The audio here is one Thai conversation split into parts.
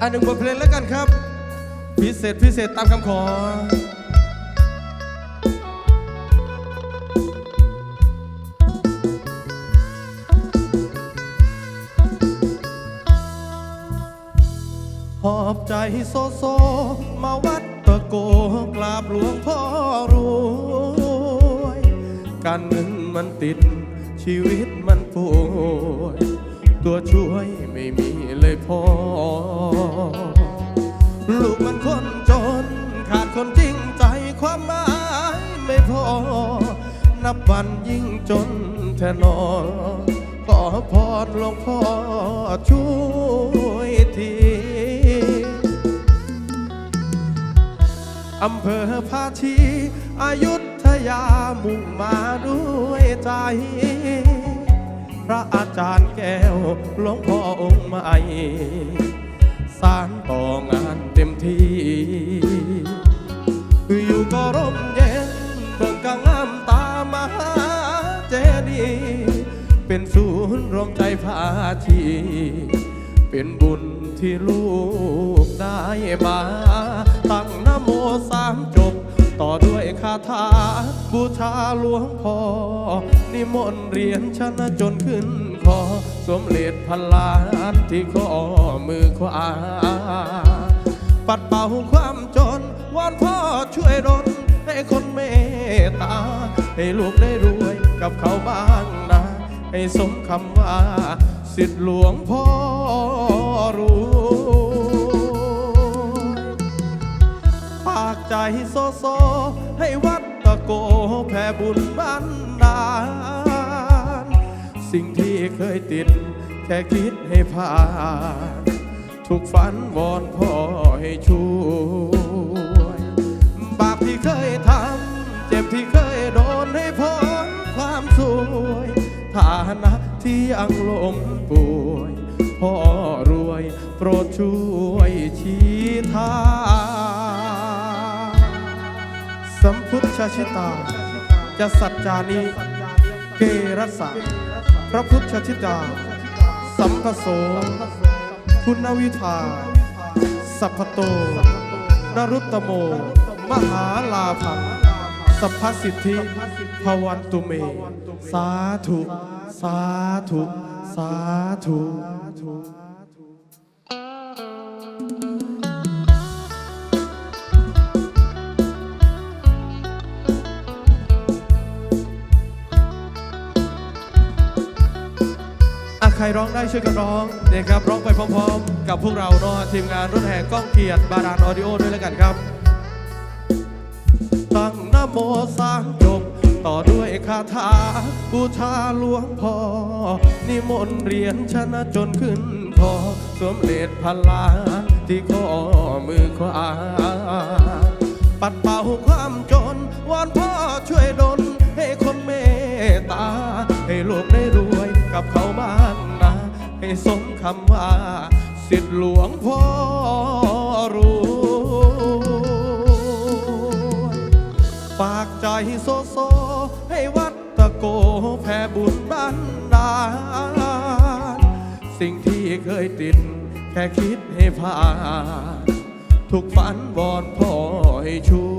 อันหนึ่งบทเพลงแล้วกันครับ พิเศษพิเศษตามคำขอ หอบใจโซโซ มาวัดตะโกกราบหลวงพ่อรวยการเงินมันติดชีวิตมันป่วยตัวช่วยไม่มี พอ ลูกมันคนจน ขาดคนจริงใจความหมายไม่พอ นับวันยิ่งจนแทนอขอพรหลวงพ่อช่วยทีอำเภอภาชีอายุทยามุ่งมาด้วยใจ ระอาจารย์แก้วหลวงพ่อองค์ใหม่สารต่องานเต็มที่ อยู่ก็ร่มเย็นเพิ่งกังามตามหาเจดีย์เป็นศูนย์รวมใจพาชีเป็นบุญที่ลูกได้มา ตั้งนโมสามจบ ต่อด้วยคาถาบูชาหลวงพ่อนิมนต์เรียนชนะจนขึ้นคอสมเด็จพันล้านที่ข้อมือขวา ปัดเป่าความจนวอนพ่อช่วยดลให้คนเมตตา ให้ลูกได้รวยกับเขาบ้างนะ ให้สมคำว่า สิทธิหลวงพ่อรู้ากใจโซโซ ให้วัดตะโกแผ่บุญบันดาล สิ่งที่เคยติด แค่คิดให้ผ่าน ทุกฝันวอนพ่อให้ช่วยบาปที่เคยทำ เจ็บที่เคยโดนให้พ้นความสวยฐานะที่ยังล้มป่วยพ่อรวยโปรดช่วยชี้ทาง พุทธชิตา จะสัจจานิเกรัสะพระพุทธชิตา สัมปโสคุณวิภา สัพพโต นรุตตโม มหาลาภังสัพพสิทธิภวันตุเม สาธุ สาธุ สาธุ ครร้องได้ช่วยกันร้องนะครับร้องไปพร้อมๆ กับพวกเราเนาะทีมงานรถแห่กล้องเกียรติบารานออดิโอด้วยแล้วกันครับ ตั้งนโมสามจบต่อด้วยคาถาบูชาหลวงพ่อนิมนต์เรียนชนะจนขึ้นคอสวมเลดพลาที่ข้อมือขวาปัดเป่าความจนวอนพ่อช่วยดลให้คนเมตตา ให้ลูกได้รู้ สมคำว่า สิทธิหลวงพ่อรวยฝากใจโซโซ ให้วัดตะโกแผ่บุญบันดาลสิ่งที่เคยติด แค่คิดให้ผ่านทุกฝันวอนพ่อให้ช่ว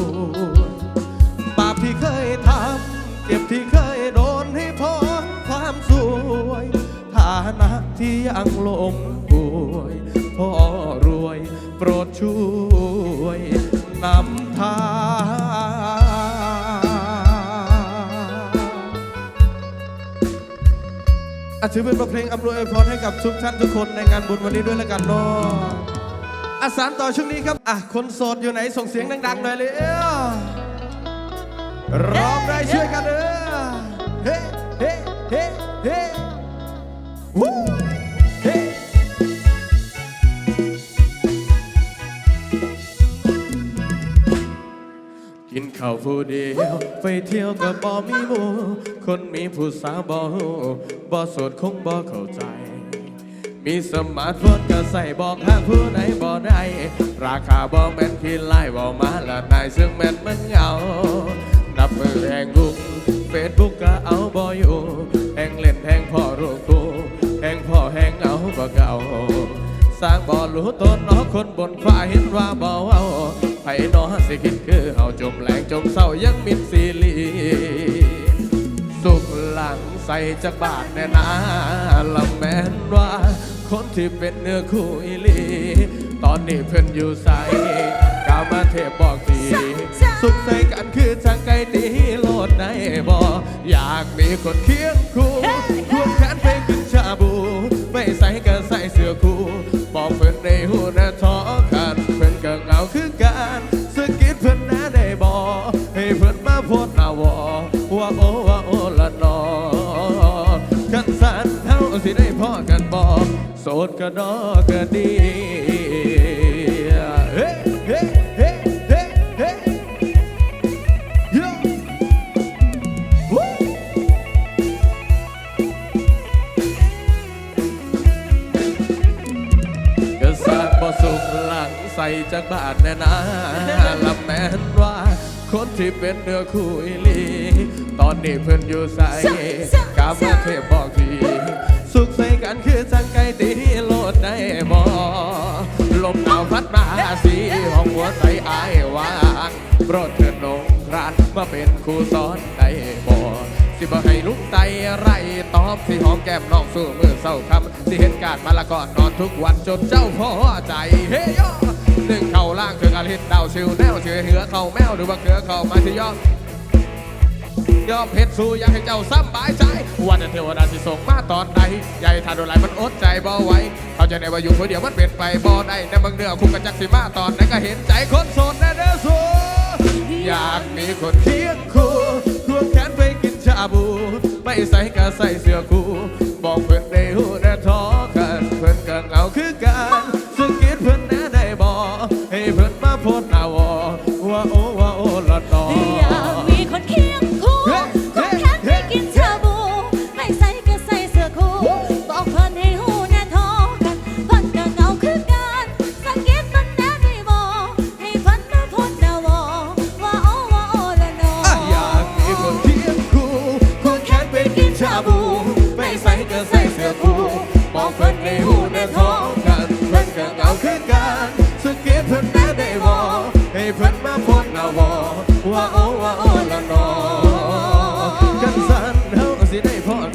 ย ที่ยังล้มป่วยพ่อรวยโปรดช่วยนำทางอะถือเป็นบทเพลงอำนวยพรให้กับทุกท่านทุกคนในงานบุญวันนี้ด้วยแล้วกันเนาะอาสานต่อช่วงนี้ครับ อะ คนโสดอยู่ไหนส่งเสียงดังๆหน่อยเลยร้องได้ช่วยกันเออเฮ้ เฮ้ เฮ้ เฮ้ กินข้าวผู้เดียวไปเที่ยวกับบ่มีหมูคนมีผู้สาวบ่ฮู้บ่โสดคงบ่เข้าใจ มีสมาร์ทโฟนก็ใส่บอกหาผู้ใดบ่ได้ ราคาบ่แม่นที่ไล่บ่มาละนายซึ่งแม่นมันเหงา นับมือแห่งบุกเฟซบุ๊กก็เอาบ่อยู่แห่งเล่นแห่งพ่อรูกูแห่งพ่อแห่งเอาบ่เก่า สร้างบ่รู้ต้นเนอคนบนฟ้าเห็นว่าบ่เว้า ไผเนอสิคิดคือเฮาจมแรงจมเศร้ายังมิดซีรีสุขหลังใส่จากบาทแน่นาละแม่นว่า คนที่เป็นเนื้อคู่อีหลี ตอนนี้เพิ่นอยู่ใส่กามาเทพบอกทีสุขใส่กันคือทางไกลนี้โลดได้บ่อยากมีคนเคียงคู่ โสดก็ดอก็ดีเฮ้เฮ้เฮ้เฮ้เฮ้ Yo! Woo! ก็สร้างบ่สุขหลังใส่จากบานแน่นาละแม่นว่าคนที่เป็นเนื้อคู่หลี ตอนนี้เพิ่นอยู่ใส่กามาเทพบอกที สุขใส่กันคือจังไก ตีโลดได้บ่ลมหนาวพัดมาสีห้องหัวใจอายวางโปรดเถิดนงครานมาเป็นครูสอนได้บ่สิบ่ให้ลุกไตไรตอบสิหอมแก้มน้องสู้มือเศร้าคำสิเห็นการมาละก่อนนอนทุกวันจนเจ้าพอใจเฮ้ยย่อหนึ่งเข่าล่างถึงอาทิตย์ดาวชิวแนวเชื่อเหือเข่าแมวหรือว่าเกลือเข่ามาที่ยอ ยอมเพชรสู้อยากให้เจ้าซ้ำบายใจวันนั้นเทวดาสิส่งมาตอนใดใหญ่ทานโดนไหลมันอดใจบ่ไหวเขาใจในว่าอยู่คนเดียวมันเป็นไปบ่ได้ในบางเดือคุกกันจักสิมาตอนไหนก็เห็นใจคนโสดแน่เด้อสูอยากมีคนเคียงคู่ควงแขนไปกินชาบู ไม่ใส่ก็ใส่เสื้อ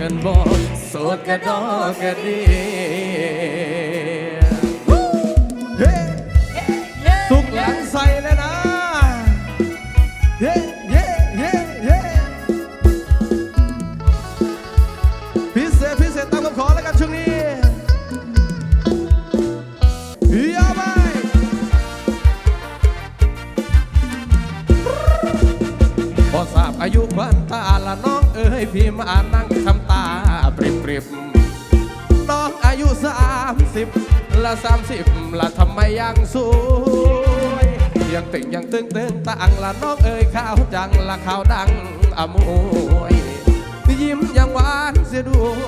ได้พอกันบ่โสดก็ดอก็ดีเฮ้สุกหลังใส่แล้วนะเย้เย้เย้เย้พิเศษพิเศษตามคำขอแล้วกันช่วงนี้ยาไปพอทราบอายุวันตาละน้องเอ้ยพี่มานั่งทำตาป ริบ น้องอายุสามสิบละสามสิบละทำไมยังสวยยังติ่งยังตึงตึงต่างละน้องเอ๋ยข้าวจังละข้าวดังอมวยยิ้มยังหวานเสียด้วย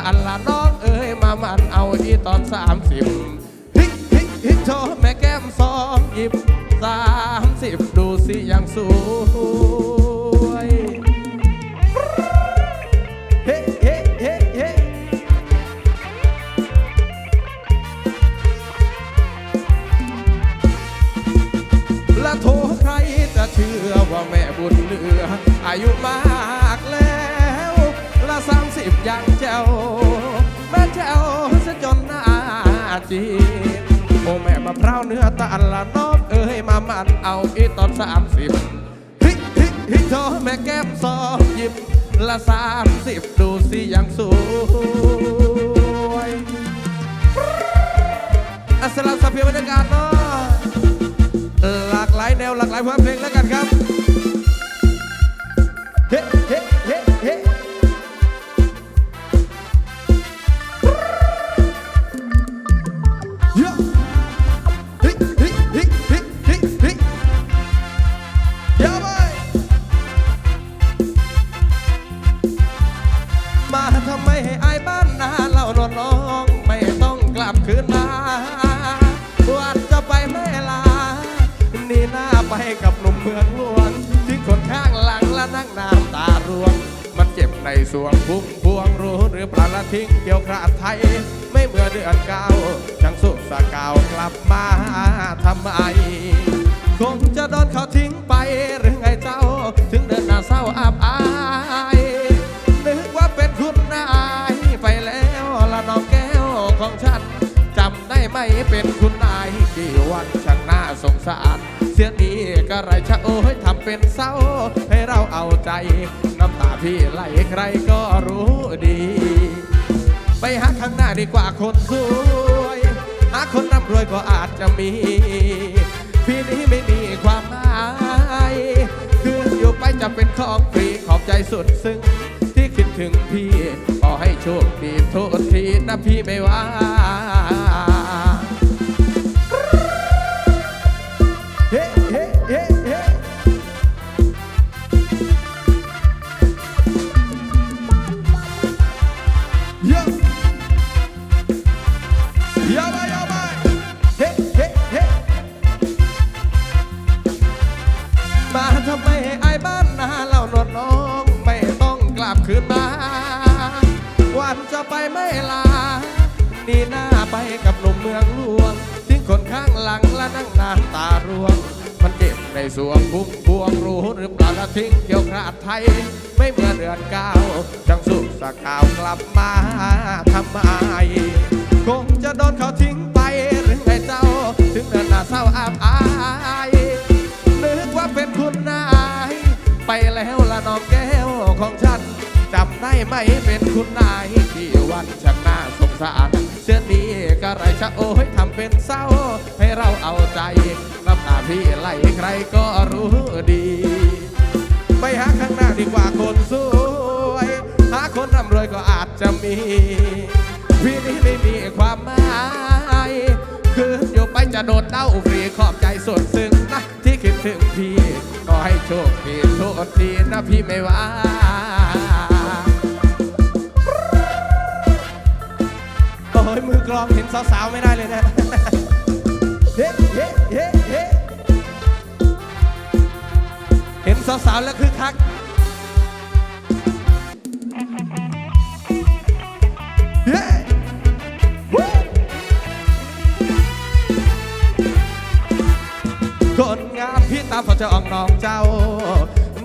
าวเนื้อตาละน้องเอ้ยมามันเอาอีตอนสามสิบฮิกฮิกฮิกโชแม่แก้มสองหยิบสามสิบดูสิยังสวยเฮ้เฮ้เฮ้เฮ้และโทรใครจะเชื่อว่าแม่บุญเหลืออายุมาก บยังแจ้วแม่แจ้วซะจนหน้าจีนโอ้แม่มะพร้าวเนื้อตาลละน้องเอ้ยมามันเอาอีตอนสามสิบฮิฮิฮิโชว์แม่แก้มสองหยิบละสามสิบดูสิยังสวยอัสลามสัพเพบรรยากาศเนาะหลากหลายแนวหลากหลายความเพลงแล้วกันครับเฮ้เฮ้เฮ้ สวงพุ่งพวงรู้หรือปลาละทิ้งเกี่ยวคราดไทย ไม่เมื่อเดือนเก้าจังสุสะเกาวกลับมาทำไมคงจะโดนเขาทิ้งไปหรือไงเจ้า ถึงเดินหน้าเศร้าอับอายนึกว่าเป็นคุณนายไปแล้วละน้องแก้วของฉันจำได้ไหมเป็นคุณนายกี่วันช่างน่าสงสาร เสียดีก็ไรชะโอ้ยทำเป็นเศร้าให้เราเอาใจ น้ำตาพี่ไหลใครก็รู้ดี ไปหาข้างหน้าดีกว่าคนสวย หาคนร่ำรวยก็อาจจะมี พี่นี้ไม่มีความหมายคืออยู่ไปจะเป็นของฟรีขอบใจสุดซึ้งที่คิดถึงพี่ขอให้โชคดีโทษทีนะพี่ไม่ว่า มืองหลวง ทิ้งคนข้างหลังและนั่งน้ำตาร่วง มันเจ็บในสวงพุ่งพวงรู้หรือเปล่าละทิ้งเกี่ยวขาดไทย ไม่เมื่อเดือนเก้าจังสุกสกาวกลับมาทำไมคงจะโดนเขาทิ้งไปหรือไงเจ้า ถึงเดินหน้าเศร้าอับอายนึกว่าเป็นคุณนาย ไปแล้วละน้องแก้วของฉันจำได้ไหมเป็นคุณนายที่วันช่างน่าสงสาร สื้อนี้ก็ไรชะโอ้ยทำเป็นเศร้า ให้เราเอาใจน้ำตาพี่ไหลใครก็รู้ดี ไปหาข้างหน้าดีกว่าคนสวย หาคนร่ำรวยก็อาจจะมี พี่นี้ไม่มีความหมายคืออยู่ไปจะโดนเต้าฟรีขอบใจสุดซึ้งนะ ที่คิดถึงพี่ ก็ให้โชคดีโทษทีนะพี่ไม่ว่า ยมือกลองเห็นสาวๆไม่ได้เลยนะเฮ้เฮ้เฮ้เฮ้เห็นสาวๆแล้วคือคักเย้คนงามพี่ตามพอจะอองน้องเจ้า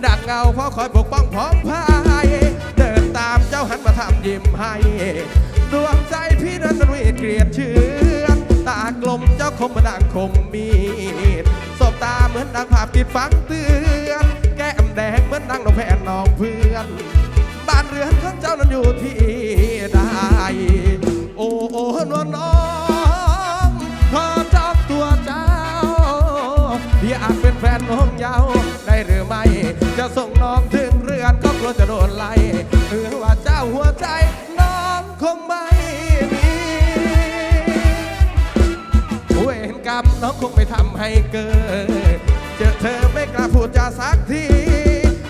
ดักเงาเพราะคอยปกป้องพร้อมพาย เดินตามเจ้าหันมาทำยิ้มให้ ดวงใจพี่นั้นมันวีเกลียดเชื่อตากลมเจ้าคมมาดังคมมีดสบตาเหมือนดังภาพติดฟังเตือนแก้มแดงเหมือนดังนกแผ่นน้องเพื่อน บ้านเรือนของเจ้านั้นอยู่ที่ใดโอ้โอ้นวลน้องขอจองตัวเจ้า พี่อาจเป็นแฟนน้องยาวได้หรือไม่จะส่ง ให้เกิด เจอเธอไม่กล้าพูดจาสักที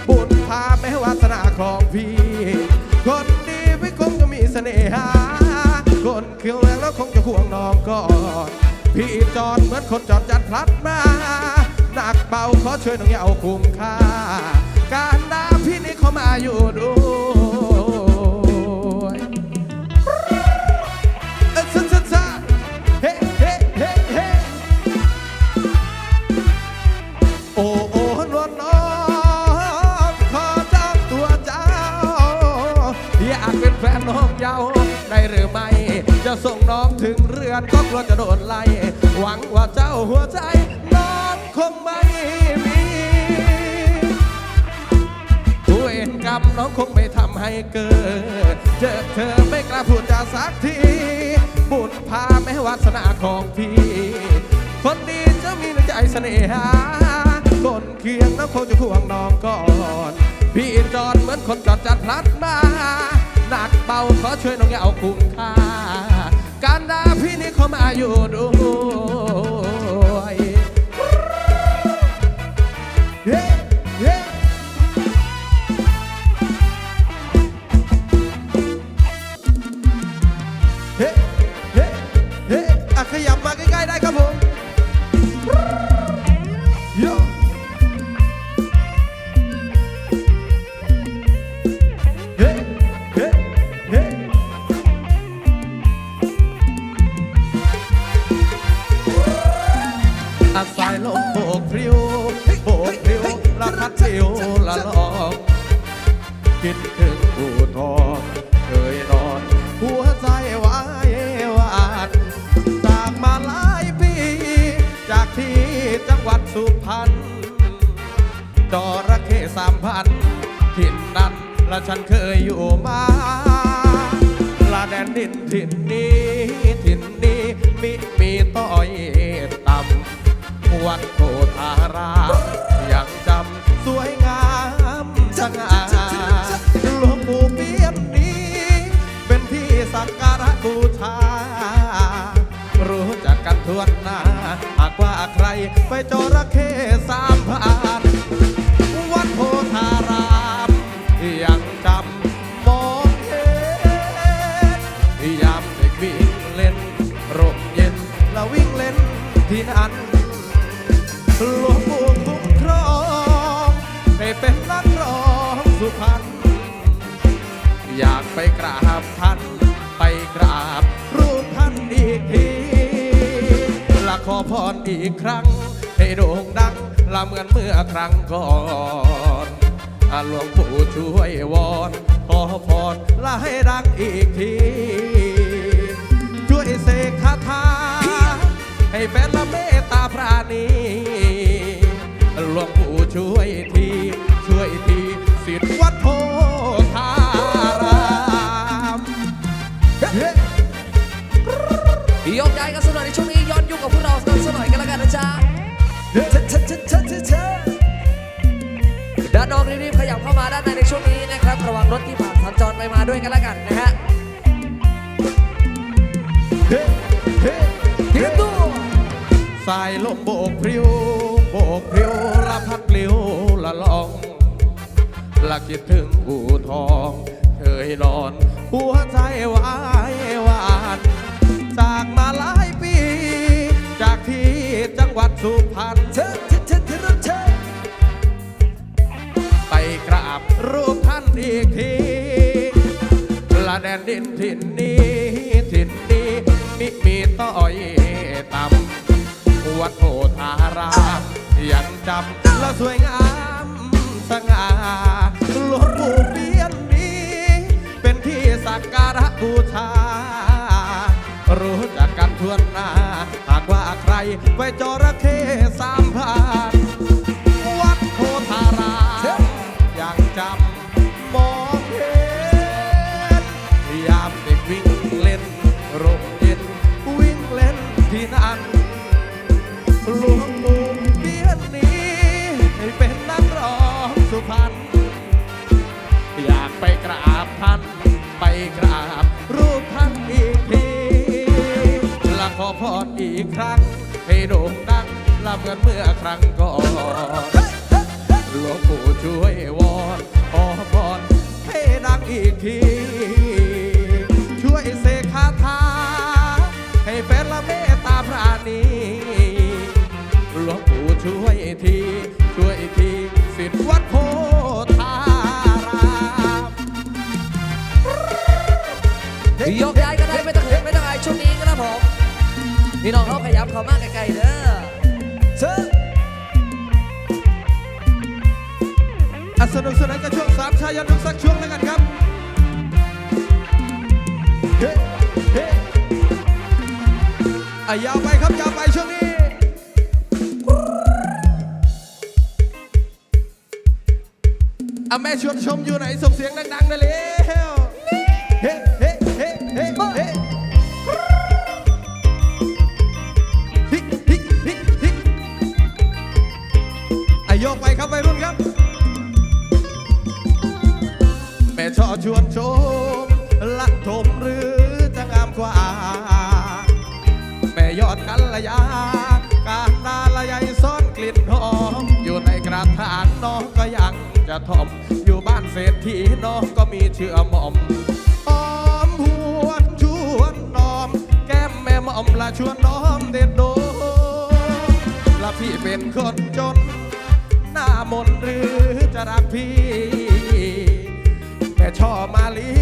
บุญพาแม้วาสนาของพี่ คนดีไม่คงจะมีเสน่หา คนเคียวแรงแล้วคงจะควงน้องก่อนพี่จอดเหมือนคนจอดจัดพลัดมา หนักเบาขอช่วยน้องอย่าเอาคุ้มค่า การดาพี่นี่เขามาอยู่ด้ จะส่งน้องถึงเรือนก็กลัวจะโดนไล่หวังว่าเจ้าหัวใจน้องคงไม่มีตัวเวรกรรมน้องคงไม่ทำให้เกิด เจอเธอไม่กล้าพูดจาสักที บุญพาแม้วาสนาของพี่ คนดีจะมีในใจเสน่หาคนเคียงน้องคงจะควงน้องก่อนพี่จอดเหมือนคนจอดจัดพลัดมาหนักเบาขอช่วยน้องอย่าเอาคุ้มค่า การดาพี่นี่เขามาอยู่ดู คิดถึงอู่ทอเคยนอน หัวใจวายวานจากมาหลายปี จากที่จังหวัดสุพรรณจระเข้สามพันถิ่นนั้นและฉันเคยอยู่มาลาแดนดินถิ่นนี้ถิ่นนี้มิมีต้อยต่ำวัดโพธาราม ไปจระเข้สามพันวัดโพธารามยังจำมองเห็นยามเด็กวิ่งเล่นร่มเย็นแล้ววิ่งเล่นที่นั่นหลวงปู่คุ้มครองให้เป็นนักร้องสุพรรณอยากไปกราบท่าน พรอีกครั้ง ให้โด่งดังละเหมือนเมื่อครั้งก่อนอหลวงปู่ช่วยวอนขอพรและให้ดังอีกที ช่วยเสกคาถาให้เป็นละเมตตาปราณีหลวงปู่ช่วยที ช่วยทีสิทธิ์วัดโพธารามยกย้ายกันสน่อยในช่วงนี้ ช่วงนี้นะครับ ระวังรถที่ผ่านสัญจรไปมาด้วยกันแล้วกันนะฮะเฮ้เฮ้เตรีตัวสายลมโบกพริ้วโบกพริ้วละพัดปลิวละลองละคิดถึงอู่ทองเคยนอน หัวใจวายวานจากมาหลายปี จากที่จังหวัดสุพรรณ ไปกราบรูปท่านอีกทีละแดนดินถิ่นนี้ถิ่นนี้มิมีต้อยต่ำวัดโพธารามยังจำและสวยงามสง่าหลวงปู่เปียนนี้ เป็นที่สักการะบูชา รู้จักกันทั่วหน้า หากว่าใครไปจระเข้สามพัน ไปกราบ รูปท่านอีกทีและขอพรอีกครั้ง ให้โด่งดังลำเหมือนเมื่อครั้งก่อนหลวงปู่ช่วยวอนขอพรให้ดังอีกที พี่น้องเขาขยับเขามากไกลๆเด้อเชอะสนุกสนานกับช่วงสามชายยันทุกสักช่วงแล้วกันครับเฮ้เฮ้อะยาวไปครับยาวไปช่วงนี้อะแม่ชวนชมอยู่ไหนส่งเสียงดังๆได้แล้ว บ้านเศรษฐีน้องก็มีเชื่อหม่อมอมหวนชวนน้อม แก้มแม่หม่อมละชวนน้อมเด็ดโดละพี่เป็นคนจน หน้ามนหรือจะรักพี่แม่ชอบมาลี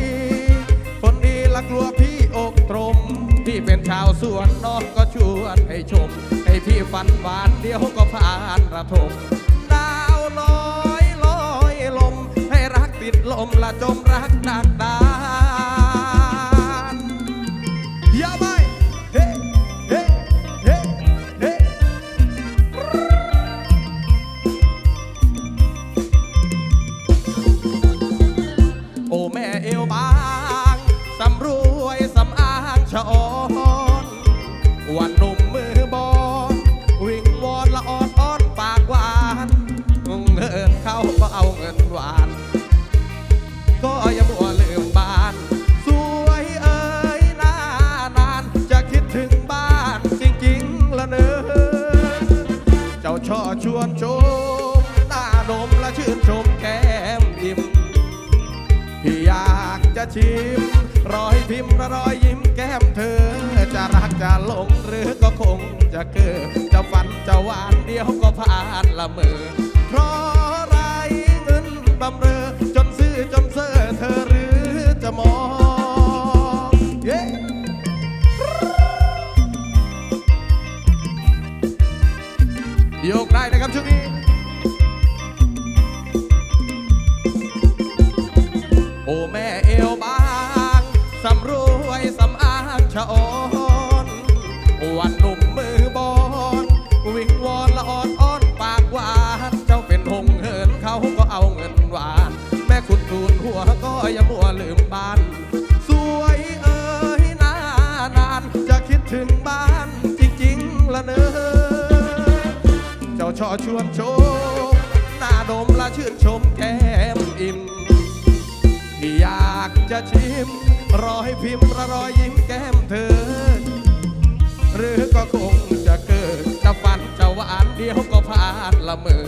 คนดีละกลัวพี่อกตรม พี่เป็นชาวสวนน้องก็ชวนให้ชม ให้พี่ฝันหวานเดียวก็ผ่านระทม ดาวลอยลอยลมให้รักติดลมละจมรักดักดา ชิม รอยพิมพ์และรอยยิ้มแก้มเธอ จะรักจะหลงหรือก็คงจะเกิดจะฝันจะหวานเดียวก็ผ่านละเมอเพราะไรเงินบำเรอจนซื้อจนเซ่อเธอหรือจะมองเย้โยกได้นะครับช่วงนี้ ช่อชวนชม หน้าดมและชื่นชมแก้มอิ่มที่อยากจะชิม รอให้พิมพ์ระรอยยิ้มแก้มเธอ หรือก็คงจะเกิดจะฝันจะหวานเดียวก็ผ่านละเมอ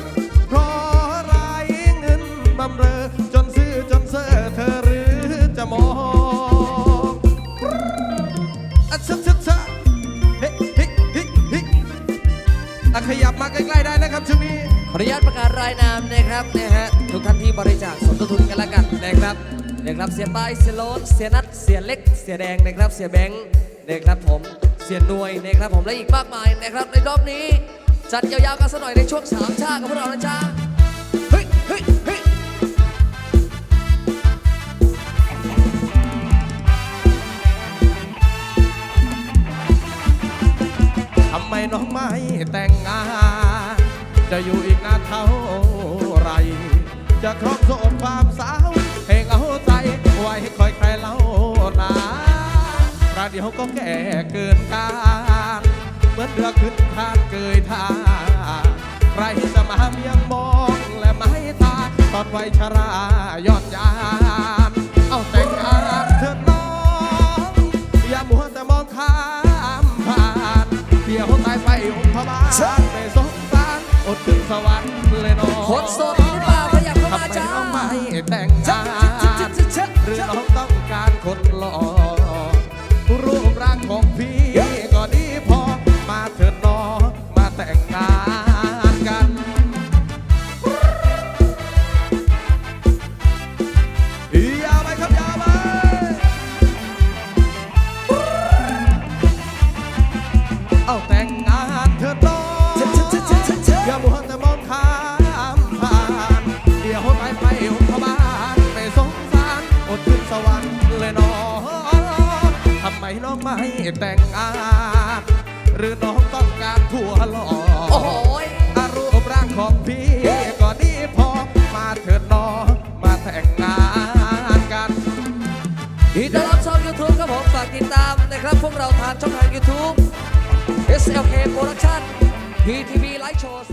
ขออนุญาตประกาศรายนามนะครับนะฮะทุกท่านที่บริจาคสมทบทุนกันละกันนะครับนะครับเสียป้ายเสียโลนเสียนัทเสียเล็ก เสียแดงนะครับ เสียแบงค์นะครับผมเสียหน่วยนะครับผมและอีกมากมายนะครับ ในรอบนี้จัดยาวๆกันสักหน่อยในช่วงสามชาติกับพวกเรานะจ๊ะเฮ้ยเฮ้ยเฮ้ยทำไมน้องไม่แต่งงาน จะอยู่อีกนานเท่าไร จะครบโสดความสาวให้เอาใจไว้คอยใครเล่านาประเดี๋ยวก็แก่เกินการเมือเรือขึ้นทานเกยทาใครจะมาเมียงมองและไม่ตาตอนวัยชรายอดยานเอาแต่งงานเถิดน้อง อย่ามัวแต่มองข้ามผ่านเดี๋ยวตายไปองค์พระบาทไปสงสาร อดถึงสวรรค์เลยน้องคนโสดหรือเปล่าขยับเข้าทำมาไมจ้าน้องไม่แต่งงานเชิญหรือน้องต้องการคนหล่อ แต่งงาน หรือน้องต้องการผัวหล่อโอ้โหยอารูปร่างของพี่ก็ดีพอมาเถิดน้องมาแต่งงานกันยินดีต้อนรับช่อง YouTube ครับผมฝากติดตามนะครับพวกเราทางช่องทาง YouTube SLK Production PTV Live Show สยาม